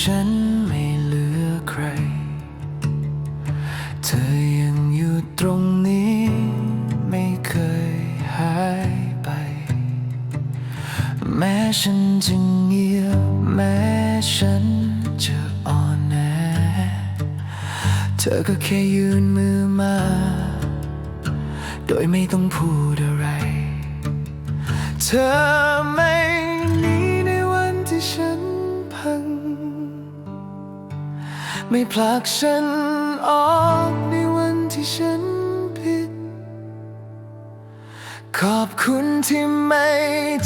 ฉันไม่เหลือใคร เธอยังอยู่ตรงนี้ไม่เคยหายไป แม้ฉันจะเงียบแม้ฉันจะอ่อนแอ เธอก็แค่ยืนมือมา โดยไม่ต้องพูดอะไร เธอ ไม่ผลักฉันออกในวันที่ฉันผิด ขอบคุณที่ไม่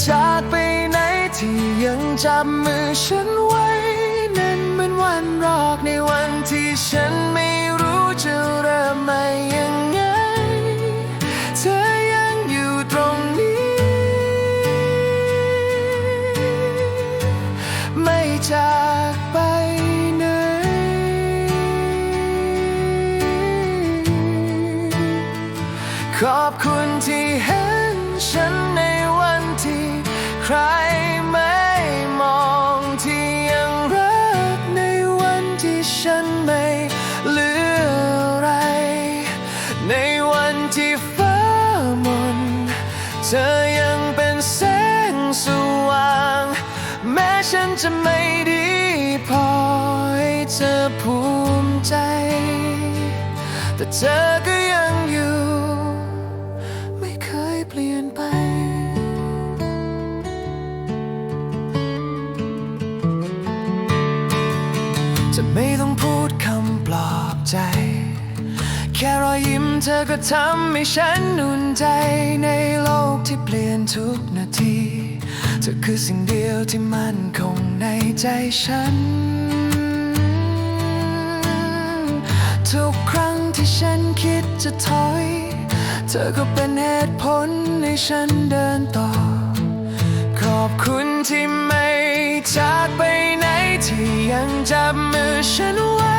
จากไปไหนที่ยังจับมือฉันไว้ นั่นเหมือนวันรอกในวันที่ฉันไม่รู้จะเริ่มใหม่ยังไง เธอยังอยู่ตรงนี้ ไม่จากไป ขอบคุณที่เห็นฉันในวันที่ใครไม่มองที่ยังรักในวันที่ฉันไม่เหลืออะไร ในวันที่ฟ้ามนเธอยังเป็นแสงสว่าง แม้ฉันจะไม่ดีพอให้เธอภูมิใจ แต่เธอก็ ปลอบใจ แค่รอยยิ้มเธอก็ทำให้ฉันอุ่นใจในโลกที่เปลี่ยนทุกนาทีเธอคือสิ่งเดียวที่มั่นคงในใจฉัน ทุกครั้งที่ฉันคิดจะถอย เธอก็เป็นเหตุผลให้ฉันเดินต่อ ขอบคุณที่ไม่จากไปไหนที่ยังจับมือฉันไว้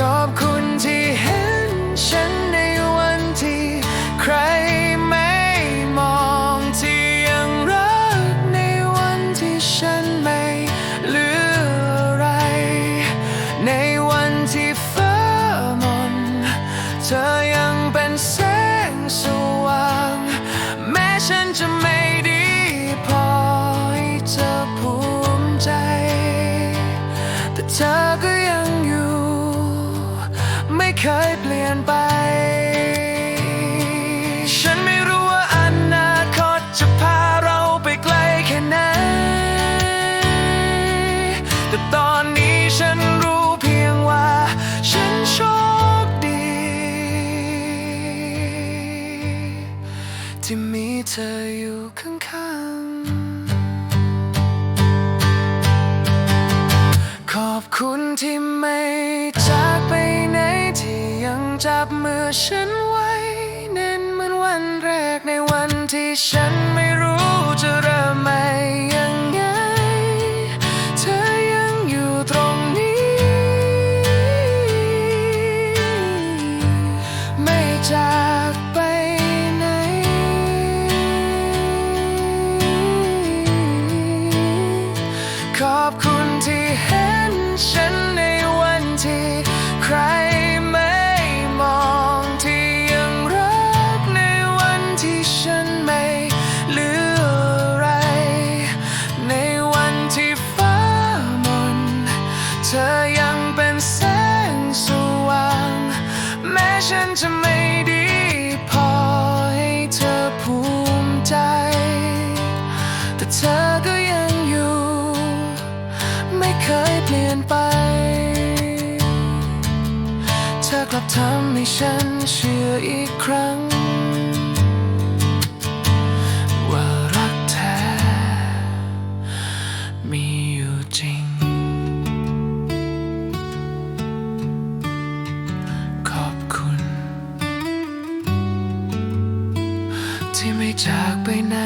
ขอบคุณ เคยเปลี่ยนไป ฉันไม่รู้ว่าอนาคตจะพาเราไปไกลแค่ไหน แต่ตอนนี้ฉันรู้เพียงว่า ฉันโชคดี ที่มีเธออยู่ข้างๆ ขอบคุณที่ไม่จ จับมือฉันไว้เน้นเหมือนวันแรกในวันที่ฉันไม่รู้จะเริ่มใหม่ ธอกลับทำให้ฉันเชื่ออีกครั้ง ว่ารักแท้มีอยู่จริง ขอบคุณ ที่ไม่จากไปไหน